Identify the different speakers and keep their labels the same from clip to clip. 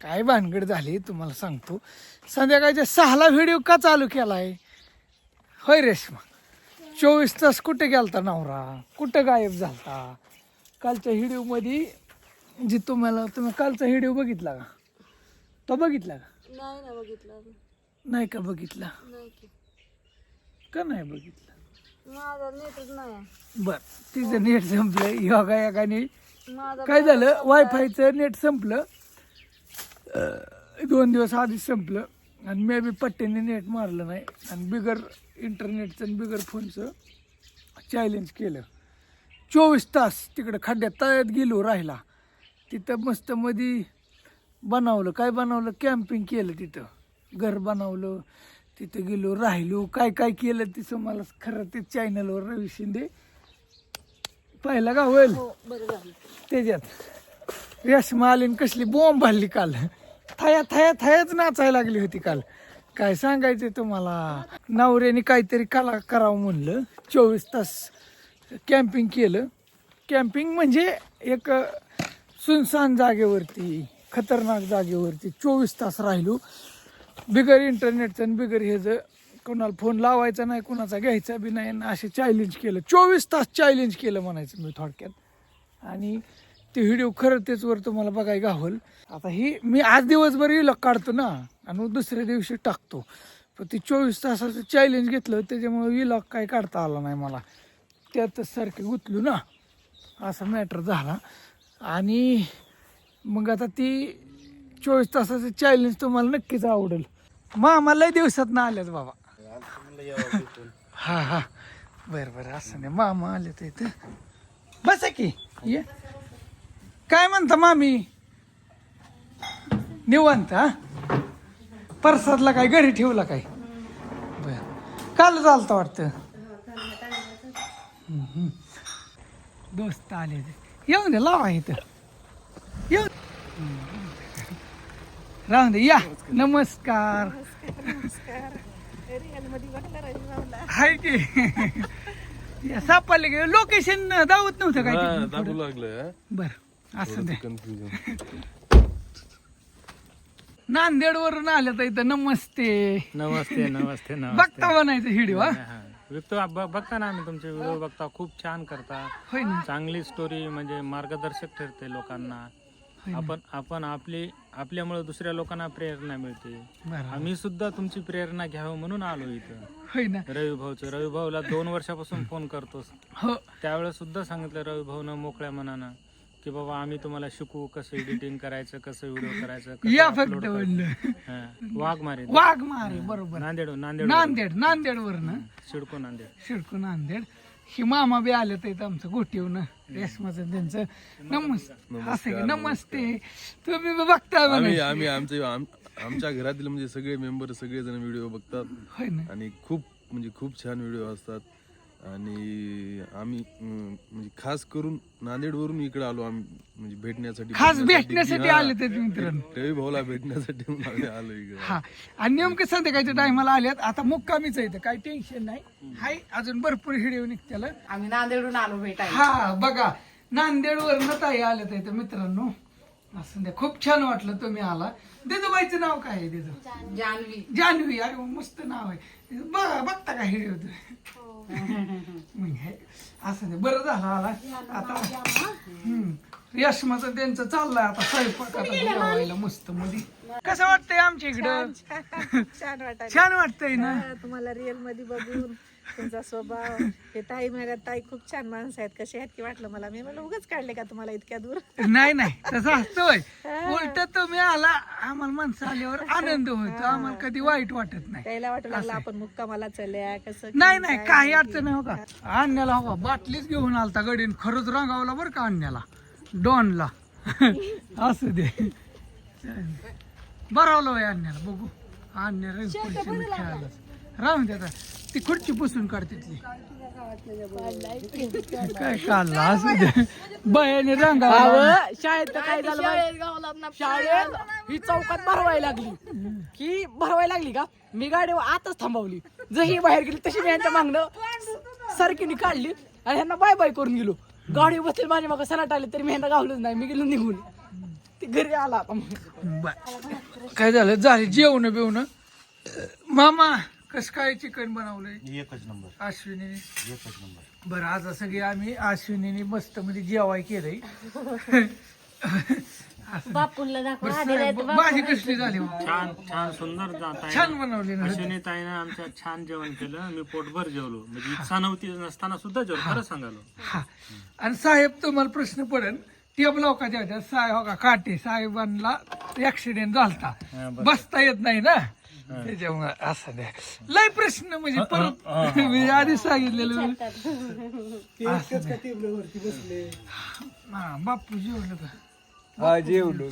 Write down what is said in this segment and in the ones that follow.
Speaker 1: काय भानगड झाली तुम्हाला सांगतो. संध्याकाळच्या सहाला व्हिडिओ का चालू केलाय? होय रेश्मा. चोवीस तास कुठे गेलता नवरा? कुठं गायब झालता? कालच्या व्हिडिओमध्ये जी तुम्हाला तुम्ही कालचा व्हिडिओ बघितला का? तो बघितला का?
Speaker 2: नाही ना बघितलं.
Speaker 1: नाही का बघितला?
Speaker 2: नाही की.
Speaker 1: नाही बघितला? बर तिचं नेट संपलं. योगा
Speaker 2: माझा
Speaker 1: काय झालं? वायफायचं नेट संपलं. दोन दिवस आधीच संपलं. आणि मी बी पट्ट्याने नेट मारलं नाही. आणि बिगर इंटरनेटचं आणि बिगर फोनचं चॅलेंज केलं. चोवीस तास तिकडं खड्ड्यात तळ्यात गेलो राहिला तिथं मस्त मधी बनवलं. काय बनवलं? कॅम्पिंग केलं तिथं. घर बनवलं. तिथं गेलो राहिलो. काय काय केलं तिचं मला खरं ते चॅनलवर रवी शिंदे. पाहिलं का? होईल.
Speaker 2: हो बरं झालं.
Speaker 1: त्याच्यात. रेशमा आली कसली बॉम्ब हल्ली काल. थया थया थयाच नाचायला लागली होती काल. काय सांगायचं तुम्हाला? नवऱ्याने काहीतरी कला करावं म्हणलं. चोवीस तास कॅम्पिंग केलं. कॅम्पिंग म्हणजे एक सुनसान जागेवरती खतरनाक जागेवरती चोवीस तास राहिलो. बिगर इंटरनेटचं आणि बिगर ह्याचं कोणाला फोन लावायचा नाही कोणाचा घ्यायचा बी नाही असे चॅलेंज केलं. चोवीस तास चॅलेंज केलं म्हणायचं मी थोडक्यात. आणि ते व्हिडिओ खरं तेच वर तुम्हाला बघायला गावल. आता ही मी आज दिवसभर विलॉग काढतो ना आणि दुसऱ्या दिवशी टाकतो. पण ते चोवीस तासाचं चॅलेंज घेतलं त्याच्यामुळे विलॉग काय काढता आला नाही मला. त्यातच सारखे गुंतलो ना असा मॅटर झाला. आणि मग आता ती चोवीस तासाचं चॅलेंज तुम्हाला नक्कीच आवडेल. मामालाही लय दिवसात ना आल्यात बाबा. हा हा. बरं बरं असं नाही. मामा आले तर इथं. बसा की. ये. काय म्हणता मामी? निवांत हा? परसादला काय घरी ठेवला काय? बर. काल चालतं वाटतं? हम्म. दोस्त आले ते. दे लावा इथं. येऊन राहून दे या. नमस्कार. हाय की. या सापडले गे लोकेशन दावत नव्हतं काय पुढं?
Speaker 3: लागलं
Speaker 1: बर. असं दे.
Speaker 3: कन्फ्युजन
Speaker 1: नांदेड वरून आलं तर इथं. नमस्ते.
Speaker 4: नमस्ते नमस्ते नमस्ते.
Speaker 1: बघता बनायचं व्हिडिओ हा?
Speaker 4: हा. ब- बघता ना आम्ही तुमचे व्हिडिओ बघता. खूप छान करता.
Speaker 1: होय ना.
Speaker 4: चांगली स्टोरी म्हणजे मार्गदर्शक ठरते लोकांना.
Speaker 1: होय ना.
Speaker 4: आपण आपण आपली आपल्यामुळे दुसऱ्या लोकांना प्रेरणा मिळते.
Speaker 1: बरं.
Speaker 4: आम्ही सुद्धा तुमची प्रेरणा घ्यावं म्हणून आलो इथं.
Speaker 1: होय ना.
Speaker 4: रवी भाऊचं रवी भाऊला दोन वर्षापासून फोन करतोस.
Speaker 1: हो.
Speaker 4: त्यावेळेस सुद्धा सांगितलं रवी भाऊनं मोकळ्या मनानं. की बाबा आम्ही तुम्हाला शिकवू कसं एडिटिंग करायचं कसं व्हिडिओ करायचं कसं
Speaker 1: या
Speaker 4: upload
Speaker 1: फक्त
Speaker 4: करायचं.
Speaker 1: म्हणलं.
Speaker 4: हा. वाघ मारे.
Speaker 1: वाघ मारे बरोबर.
Speaker 4: नांदेड नांदेड
Speaker 1: नांदेड नांदेड वरनं
Speaker 4: शिडको नांदेड.
Speaker 1: शिडको नांदेड. ही मामा बी आले तर इथं आमचं गोटीवनं रेशमाचं त्यांचं. नमस्ते असं की? नमस्ते. तुम्ही बी बघताय
Speaker 3: आम्ही आमचे आम- आमच्या घरातील म्हणजे सगळे मेंबर सगळे जण व्हिडिओ बघतात.
Speaker 1: होय ना.
Speaker 3: आणि खूप म्हणजे खूप छान व्हिडिओ असतात. आणि आम्ही म्हणजे खास करून नांदेडवरून इकडे आलो आम्ही म्हणजे भेटण्यासाठी.
Speaker 1: खास भेटण्यासाठी. आले ते मित्रांनो.
Speaker 3: रवी भाऊला भेटण्यासाठी म्हणून आम्ही आलो इकडे.
Speaker 1: हा. आणि नेमकं संध्याकाळच्या टायमाला आल्यात. आता मुक्कामीच आहे इथं. काही टेन्शन नाही. हाय अजून भरपूर हिडिओ निघत्याला.
Speaker 5: आम्ही नांदेडून आलो भेटायला.
Speaker 1: हा बघा. नांदेड वरनं ताई आले तर इथं मित्रांनो. असं द्या खूप छान वाटलं तुम्ही आला. दिदूबाईचं नाव काय आहे दिदू?
Speaker 5: जान्हवी
Speaker 1: जान्हवी अरे वा, मस्त नाव आहे. बघा बघता का हिडिओ मग हे असं दे बरं झालं आला. आता हम्म. यशमाचं त्यांचं चाललंय आता स्वयंपाक. आता जेवायला मस्त मध्ये कसं वाटतंय आमच्या इकडं?
Speaker 2: छान
Speaker 1: वाटतंय ना?
Speaker 2: तुम्हाला रिअलमध्ये बघून. तुमचा स्वभाव हे ताई माझ्या ताई खूप छान माणसं आहेत. कसे आहेत की वाटलं मला? मी म्हणलं उगाच काढले का तुम्हाला इतक्या दूर?
Speaker 1: नाही नाही. तसं असतोय उलट तुम्ही आला आम्हाला माणसं आल्यावर आनंद होतो. आम्हाला कधी वाईट वाटत नाही.
Speaker 2: त्याला वाटू लागलं आपण मुक्कामाला चालल्या कसं
Speaker 1: नाही नाही. काही अडचण नाही हो का आणण्याला हो का बाटलीच घेऊन आलता गडीन. खरंच रंगावला बरं का आणण्याला? डॉनला. असू दे. बरावलं वय आणण्याला. बघू. आणण्या खेळायला राहून दे आता ती खुर्ची पुसून काढ तिथली. काय काढलं असू दे. बयाने रंगावला
Speaker 5: शाळेत तर काय झालं शाळेत ही चौकात भरवायला लागली. ही भरवायला लागली का? मी गाडी आताच थांबवली. जशी बाहेर गेली तशी मी यांच्या मागणं सरकीने काढली आणि ह्यांना बाय बाय करून गेलो. गाडी बसली माझ्या मागं सनाट आले तरी मी ह्यांना गावलंच नाही. मी गेलो निघून. ती घरी आला आता. मग.
Speaker 1: बर काय झालं? झाले जेवण बिवणं मामा कस काय चिकन बनवलंय?
Speaker 6: एकच नंबर.
Speaker 1: अश्विनीने?
Speaker 6: एकच नंबर.
Speaker 1: बरं आज सगळे आम्ही अश्विनीने मस्त मध्ये जेवाय केलंय.
Speaker 7: बापूला दाखवा
Speaker 1: बरं,
Speaker 7: आधी नाही तर
Speaker 1: साहेब, भाजी कसली झाली हो?
Speaker 4: छान छान सुंदर जात आहे.
Speaker 1: छान बनवली ना.
Speaker 4: अश्विनी ताईनं आमच्या छान जेवण केलं. मी पोटभर जेवलो. म्हणजे इच्छा नव्हती नसताना सुद्धा जेवलो. खरं सांगालो
Speaker 1: हा. आणि साहेब तुम्हाला प्रश्न पडेल. टेब लोकांच्या होत्या साहेब हो का काटे साहेबांना ऍक्सिडेंट झालता. बसता येत नाही ना? त्याच्यामुळे असं द्या. लय प्रश्न म्हणजे परत मी आधी सांगितलेलं. हा बापू जेवलं का?
Speaker 8: हा जेवलो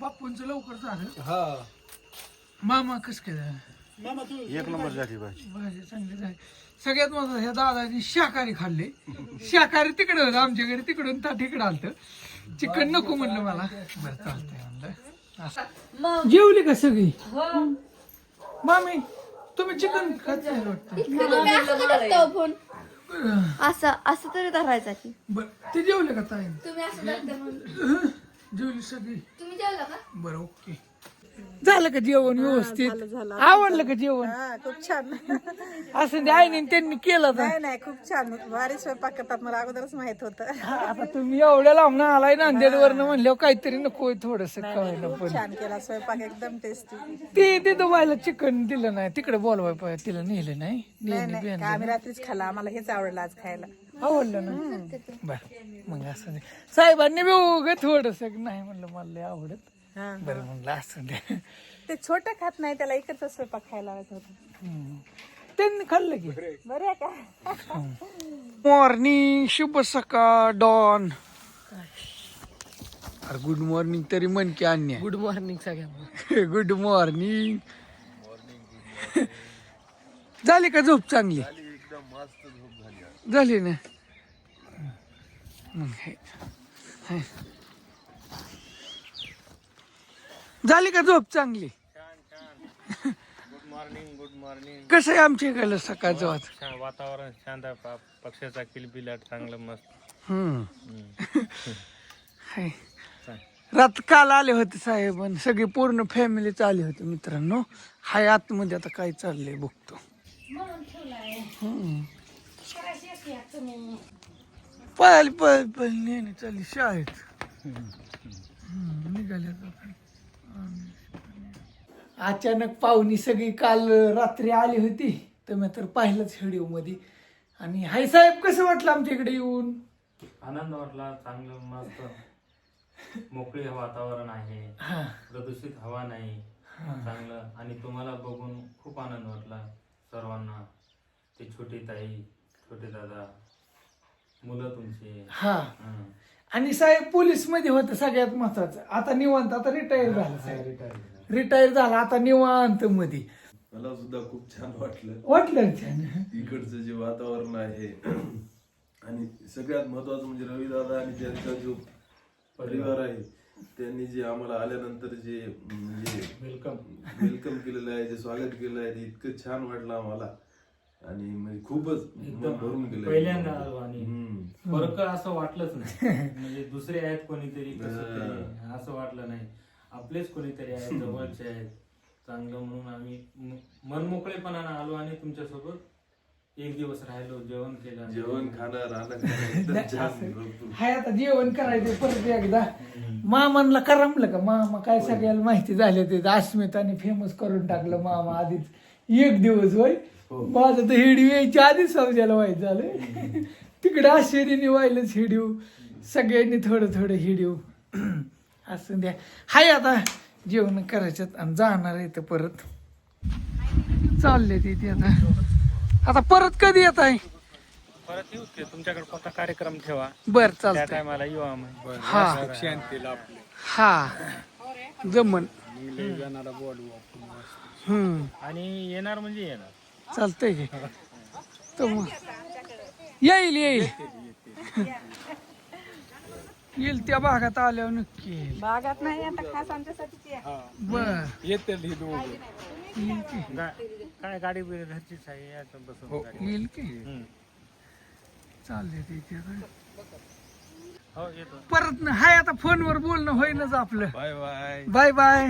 Speaker 1: बापूंचं लवकर झालं. हा. मामा कस काय
Speaker 6: एक नंबर झाली भाजी.
Speaker 1: भाजी चांगली झाली. सगळ्यात महत्वाचं ह्या दादानी शाकाहारी खाल्ले. शाकाहारी तिकडे होतं आमच्या घरी तिकडून ताट इकडे आलत. चिकन नको म्हणलं मला. बरं चालतंय म्हणलं. असं. जेवली का सगळी? मामी तुम्ही चिकन खात नाही वाटतं.
Speaker 7: तुम्ही असं का करता फोन असं असं तरी धरायचा की.
Speaker 1: बरं ते जेवले का ताई?
Speaker 7: तुम्ही असं करता म्हणून
Speaker 1: जेवली सगळी.
Speaker 7: तुम्ही जेवला का?
Speaker 1: बरं ओके. झालं का जेवण व्यवस्थित? आवडलं का जेवण?
Speaker 2: हा खूप छान.
Speaker 1: असं ते आईने त्यांनी केलं तर
Speaker 2: नाही नाही खूप छान. भारी स्वयंपाक करतात मला अगोदरच माहीत होतं.
Speaker 1: आता तुम्ही एवढ्या लांब आलाय नांदेड वरनं म्हणल्यावर काहीतरी नको थोडस कळायला पण.
Speaker 2: छान केला स्वयंपाक एकदम टेस्टी
Speaker 1: ते ते दुबायला चिकन दिलं नाही तिकडे बोलवाय पाहिजे तिला नेलं नाही
Speaker 2: नाही
Speaker 1: नेलं
Speaker 2: नाही
Speaker 1: बिन
Speaker 2: का आम्ही रात्रीच खाल्ला आम्हाला हेच आवडलं आज खायला.
Speaker 1: आवडलं ना? बर मग असं साहेबांनी बी उग थोडस नाही म्हणलं मला लय आवडत.
Speaker 2: हा.
Speaker 1: बरं म्हणलं असं दे.
Speaker 2: ते छोटं खात नाही त्याला इकडचा स्वयंपाक खायला लावायचा होता.
Speaker 1: हम्म. त्यांनी खाल्लं की.
Speaker 2: बरं आहे का?
Speaker 1: मॉर्निंग शुभ सकाळ डॉन. अरे गुड मॉर्निंग तरी म्हण की अन्य.
Speaker 5: गुड मॉर्निंग सगळ्यांना
Speaker 1: गुड मॉर्निंग. झाली का झोप चांगली? झाली ना? मग हे- हे. झाली का झोप चांगली?
Speaker 4: गुड मॉर्निंग गुड मॉर्निंग
Speaker 1: कसं आहे आमच्या इकडलं सकाळचं
Speaker 4: छान वातावरण शांत आहे पा- पक्ष्याचा किलबिलाट चांगलं मस्त.
Speaker 1: हाय. रात काल आले होते साहेब आणि सगळी पूर्ण फॅमिलीच आली होती मित्रांनो. हाय आतमध्ये आता काय चाललंय बघतो. हम्म. पळाली पळ पळ नेहमी चालली शाळेत. हम्म, निघाले आता. अचानक पाहुणी सगळी काल रात्री आली होती. तर मी तर पाहिलंच व्हिडिओमध्ये. आणि हाय साहेब कसं वाटलं आमच्या इकडे येऊन?
Speaker 4: आनंद वाटला चांगलं मस्त. मोकळी वातावरण आहे.
Speaker 1: हा.
Speaker 4: प्रदूषित हवा नाही. चांगलं. आणि तुम्हाला बघून खूप आनंद वाटला सर्वांना. ते छोटी ताई छोटे दादा मुलं तुमची.
Speaker 1: हा.
Speaker 4: हं.
Speaker 1: आणि साहेब पोलीसमध्ये होतं सगळ्यात महत्वाचं. आता निवांत आता रिटायर झाला साहेब. रिटायर झाला आता निवांत मध्ये
Speaker 3: मला सुद्धा खूप छान वाटलं.
Speaker 1: वाटलं छान?
Speaker 3: इकडचं जे वातावरण आहे आणि सगळ्यात महत्वाचं म्हणजे रवी दादा आणि त्यांचा जो परिवार आहे त्यांनी जे आम्हाला आल्यानंतर जे म्हणजे वेलकम वेलकम केलेलं आहे जे स्वागत केलं आहे ते इतकं छान वाटलं आम्हाला. आणि म्हणजे खूपच मन भरून गेलं.
Speaker 4: पहिल्यांदा आलो आणि
Speaker 3: हम्म.
Speaker 4: फरक असं वाटलंच नाही. म्हणजे दुसरे आहेत कोणीतरी कसं तरी. आपलेच कोणीतरी आहेत जवळचे आहेत. चांगलं म्हणून आम्ही मनमोकळेपणानं आलो आणि तुमच्यासोबत एक दिवस राहिलो जेवण केलं
Speaker 3: जेवण खाणं राहणं छान
Speaker 1: हाय आता जेवण करायचं परत एकदा. मामांना करमलं का? मामा काय सगळ्याला माहिती झाली ते अस्मिताने फेमस करून टाकलं मामा आधीच. एक दिवस होय. माझं तर हिडिओ यायच्या आधीच समजायला माहीत झालं. तिकडे आश्चर्याने व्हायलंच हिडिओ सगळ्यांनी थोडं थोडं हिडिओ असं द्या. हाय आता जेवण करायच्यात आणि जाणार आहे तर परत. चालले ते आता. आता परत कधी येत आहे?
Speaker 4: परत येऊ की तुमच्याकडे कोणता कार्यक्रम ठेवा.
Speaker 1: बर
Speaker 4: त्या
Speaker 1: चालतंय.
Speaker 4: टायमाला येऊ आम्ही.
Speaker 1: हा. हा. जमन. हम्म.
Speaker 4: आणि येणार म्हणजे येणार.
Speaker 1: चालतंय की. तो मग. येईल येईल. येईल त्या भागात आल्यावर नक्की येईल.
Speaker 2: बागात नाही आता खास आमच्यासाठी
Speaker 1: बर.
Speaker 8: येते
Speaker 1: येईल की.
Speaker 4: काय गाडी बिडी घरचीच आहे बसून गाडी.
Speaker 1: येईल की.
Speaker 4: हम्म.
Speaker 1: चालले ते इथे. आता. परत न- हाय आता फोनवर बोलणं होईनच आपलं.
Speaker 8: Bye bye.
Speaker 1: Bye bye.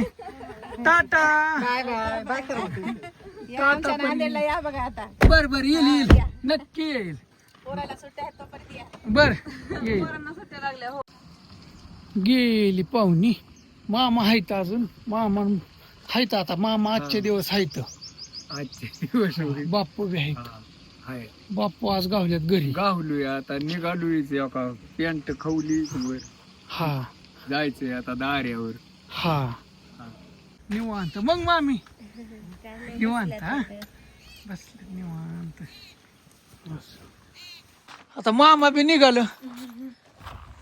Speaker 1: Tata.
Speaker 2: Bye bye. Bye करा. आमच्या नांदेडला या बघा आता.
Speaker 1: बर बर येईल येईल. नक्की येईल.
Speaker 2: पोराला सुट्ट्या आहेत तोपर्यंत या.
Speaker 1: बर येईल. गेली पाहुणी. मामा आहेत अजून. मामा आहेत आता. मामा आजचे दिवस आहेत.
Speaker 8: आजचे दिवस एवढे.
Speaker 1: बाप्पू बी आहेत.
Speaker 8: हाय.
Speaker 1: बाप्पू आज गावल्यात घरी.
Speaker 8: गावलोय आता. निघालोय का पॅन्ट खवली वर.
Speaker 1: हा.
Speaker 8: जायचंय आता दाऱ्यावर.
Speaker 1: हा. निवांत. मग मामी? निवांत हा? बसले निवांत. बस. आता मामा बी निघालं.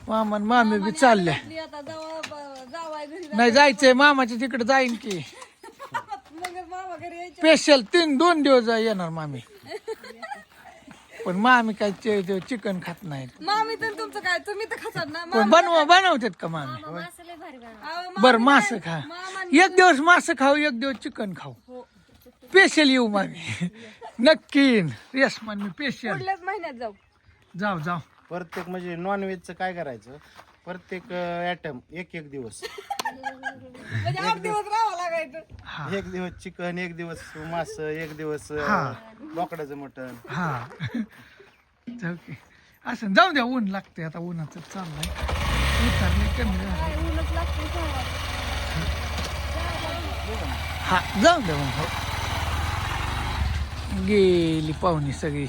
Speaker 1: मामा मामी बी चालल्या. नाही जायचंय मामाच्या तिकडे जाईन की. स्पेशल तीन दोन दिवस जा- येणार मामी. पण मामी काय चिकन खात नाही.
Speaker 9: मामी तर तुमचं काय तुम्ही तर खातात ना.
Speaker 1: पण बनव बनवतात का मामी? बर मास खा. एक दिवस मास खाऊ एक दिवस चिकन खाऊ. स्पेशल येऊ मामी. नक्की. येईन येस मान मी स्पेशल
Speaker 9: पुढल्याच महिन्यात जाऊ.
Speaker 1: जाऊ जाऊ.
Speaker 6: प्रत्येक म्हणजे नॉनव्हेजचं काय करायचं? प्रत्येक ॲटम एक एक दिवस.
Speaker 9: म्हणजे आठ दिवस राहावं लागायचं.
Speaker 6: एक दिवस चिकन एक दिवस मास एक दिवस
Speaker 1: हा.
Speaker 6: बोकडाचं मटण.
Speaker 1: हा. जाऊ की असं जाऊ द्या ऊन लागते आता उन्हाचं चाललंय. उतरले कमी झालंय. हा जाऊ द्या मग. हो. गेली पाहुणी सगळी.